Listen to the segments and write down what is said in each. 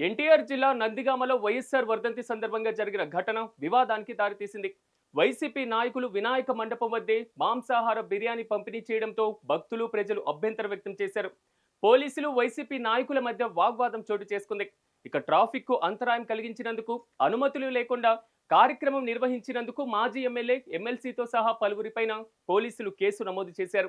ఎన్టీఆర్ జిల్లా నందిగామలో వైఎస్ఆర్ వర్ధంతి సందర్భంగా జరిగిన ఘటన వివాదానికి దారితీసింది. వైసీపీ నాయకులు వినాయక మండపం వద్దే మాంసాహార బిర్యానీ పంపిణీ చేయడంతో భక్తులు ప్రజలు అభ్యంతరం వ్యక్తం చేశారు. పోలీసులు వైసీపీ నాయకుల మధ్య వాగ్వాదం చోటు చేసుకుంది. ఇక ట్రాఫిక్కు అంతరాయం కలిగించినందుకు అనుమతులు లేకుండా కార్యక్రమం నిర్వహించినందుకు మాజీ ఎమ్మెల్యే ఎమ్మెల్సీతో సహా పలువురిపైన పోలీసులు కేసు నమోదు చేశారు.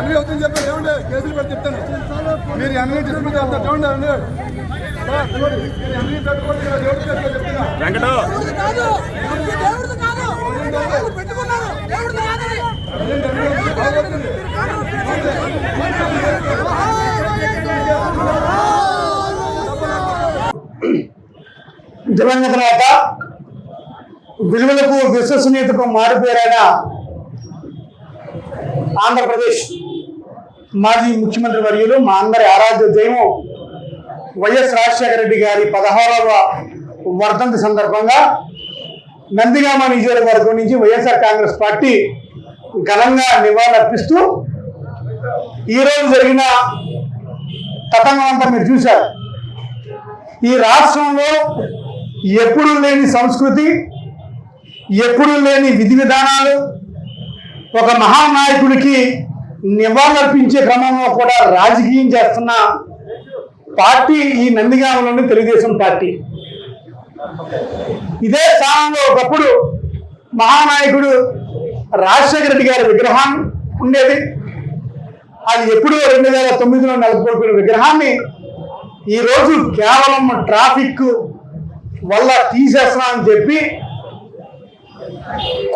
అన్నీ అవుతుంది చెప్పండి ఏమండి? కేసులు పెట్టి చెప్తాను. మీరు అన్ని డిస్మిస్ చేస్తారు. చూడండి అన్ని పెట్టుకోండి చెప్తున్నా. నేత విలువలకు విశ్వసనీయతకు మారిపోయారైన ఆంధ్రప్రదేశ్ మాజీ ముఖ్యమంత్రి వర్యులు మా అందరి ఆరాధ్య దైవం వైఎస్ రాజశేఖర రెడ్డి గారి పదహారవ వర్ధంతి సందర్భంగా నందిగామ నియోజకవర్గం నుంచి వైఎస్ఆర్ కాంగ్రెస్ పార్టీ ఘనంగా నివాళులర్పిస్తూ ఈరోజు జరిగిన తతంగం అంతా మీరు చూశారు. ఈ రాష్ట్రంలో ఎప్పుడూ లేని సంస్కృతి ఎప్పుడూ లేని విధి విధానాలు ఒక మహానాయకుడికి నివాళులర్పించే క్రమంలో కూడా రాజకీయం చేస్తున్న పార్టీ ఈ నందిగామలోని తెలుగుదేశం పార్టీ. ఇదే స్థానంలో ఒకప్పుడు మహానాయకుడు రాజశేఖర రెడ్డి గారి విగ్రహం ఉండేది. అది ఎప్పుడో రెండు వేల తొమ్మిదిలో నెలకొల్పిన విగ్రహాన్ని ఈరోజు కేవలం ట్రాఫిక్ వల్ల తీసేస్తున్నామని చెప్పి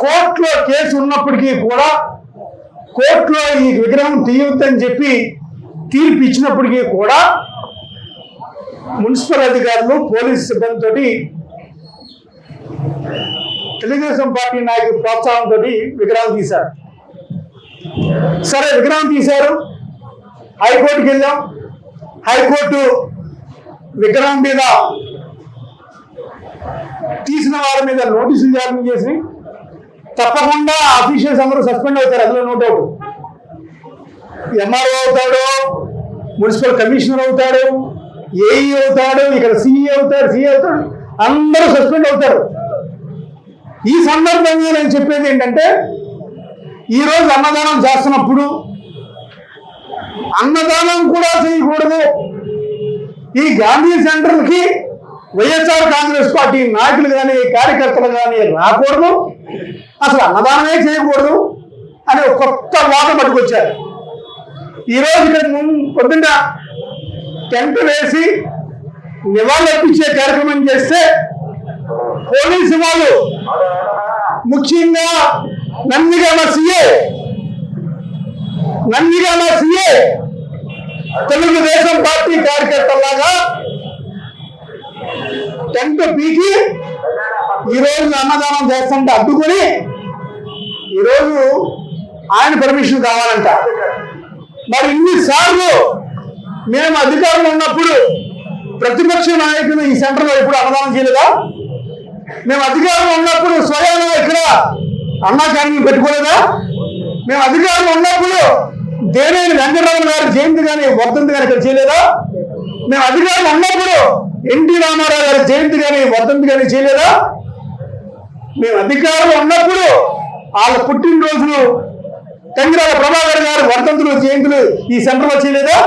కోర్టులో కేసు ఉన్నప్పటికీ కూడా కోర్టులో ఈ విగ్రహం తీయొద్దని చెప్పి తీర్పు ఇచ్చినప్పటికీ కూడా మున్సిపల్ అధికారులు పోలీసు సిబ్బందితో తెలుగుదేశం పార్టీ నాయకుల ప్రోత్సాహంతో విగ్రహం తీశారు. సరే విగ్రహం తీశారు. హైకోర్టుకి వెళ్ళాం. హైకోర్టు విగ్రహం మీద తీసిన వారి మీద నోటీసులు జారీ చేసి తప్పకుండా ఆఫీషియల్స్ అందరూ సస్పెండ్ అవుతారు అందులో నో డౌట్ ఎంఆర్ఓ అవుతాడు మున్సిపల్ కమిషనర్ అవుతాడు ఏఈ అవుతాడు ఇక్కడ సిఈ అవుతాడు సిఈ అవుతాడు అందరూ సస్పెండ్ అవుతారు. ఈ సందర్భంగా నేను చెప్పేది ఏంటంటే ఈరోజు అన్నదానం చేస్తున్నప్పుడు అన్నదానం కూడా చేయకూడదు. ఈ గాంధీ సెంటర్కి వైఎస్ఆర్ కాంగ్రెస్ పార్టీ నాయకులు కానీ కార్యకర్తలు కానీ రాకూడదు. అసలు అన్నదానమే చేయకూడదు అని ఒక కొత్త వాదం పట్టుకొచ్చారు. ఈరోజు ఇక్కడ ముందు పొద్దున్న టెంట్ వేసి నివాళులర్పించే కార్యక్రమం చేస్తే పోలీసు వాళ్ళు ముఖ్యంగా Nandigama C A Nandigama C A Telugu Desam party కార్యకర్తలాగా tent పీకి ఈరోజు అన్నదానం చేస్తుంటే అడ్డుకొని ఈరోజు ఆయన పర్మిషన్ కావాలంట. మరి ఇన్నిసార్లు మేము అధికారంలో ఉన్నప్పుడు ప్రతిపక్ష నాయకులు ఈ సెంటర్లో ఎప్పుడు అన్నదానం చేయలేదా? మేము అధికారంలో ఉన్నప్పుడు స్వయంగా ఇక్కడ అన్నా క్యాంటీన్ పెట్టుకోలేదా? మేము అధికారంలో ఉన్నప్పుడు దేవేని వెంకటరామన్ గారి జయంతి కానీ వర్ధంతి కానీ ఇక్కడ చేయలేదా? మేము అధికారులు ఉన్నప్పుడు ఎన్టీ రామారావు గారి జయంతి కానీ వర్ధంతి కానీ చేయలేదా? మేము అధికారులు ఉన్నప్పుడు వాళ్ళ పుట్టినరోజులు కంగిరాల ప్రభాకర్ గారు వర్ధంతులు జయంతులు ఈ సెంటర్లో చేయలేదా?